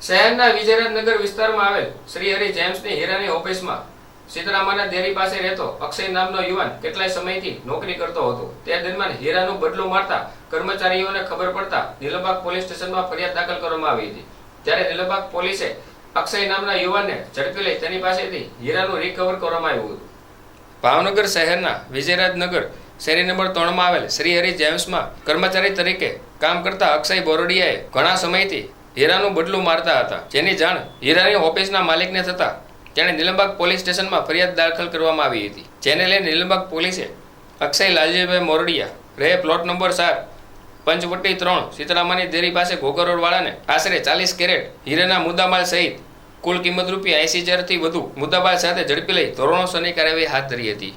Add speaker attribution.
Speaker 1: શહેરના વિજયરાજનગર વિસ્તારમાં આવેલ શ્રી હરિ જેમ્સની હીરાની ઓફિસમાં સીતરામાના દેરી પાસે રહેતો અક્ષય નામનો યુવાન કેટલાય સમયથી નોકરી કરતો હતો. તે દરમિયાન હીરાનું બદલું મારતા કર્મચારીઓને ખબર પડતા નીલબાગ પોલીસ સ્ટેશનમાં ફરિયાદ દાખલ કરવામાં આવી હતી. ત્યારે નીલબાગ પોલીસે અક્ષય નામના યુવાનને ઝડપી લઈ તેની પાસેથી હીરાનું રિકવર કરવામાં આવ્યું હતું. ભાવનગર શહેરના વિજયરાજનગર શેરી નંબર ત્રણમાં આવેલ શ્રી હરિ જેમ્સમાં કર્મચારી તરીકે કામ કરતા અક્ષય બોરડિયાએ ઘણા સમયથી હીરાનું બદલું મારતા હતા. જેની જાણ હીરાની ઓફિસના માલિકને થતા તેણે નિલંબાગ પોલીસ સ્ટેશનમાં ફરિયાદ દાખલ કરવામાં આવી હતી. જેને લઈને નીલમબાગ પોલીસે અક્ષય લાલજીભાઈ મોરડિયા રહે પ્લોટ નંબર સાત પંચવટી ત્રણ, સીતરામાની દેરી પાસે ઘોઘરોડવાળાને આશરે ચાલીસ કેરેટ હીરાના મુદ્દામાલ સહિત કુલ કિંમત રૂપિયા એસી હજારથી વધુ મુદ્દામાલ સાથે ઝડપી લઈ ધોરણોસરની કાર્યવાહી હાથ ધરી હતી.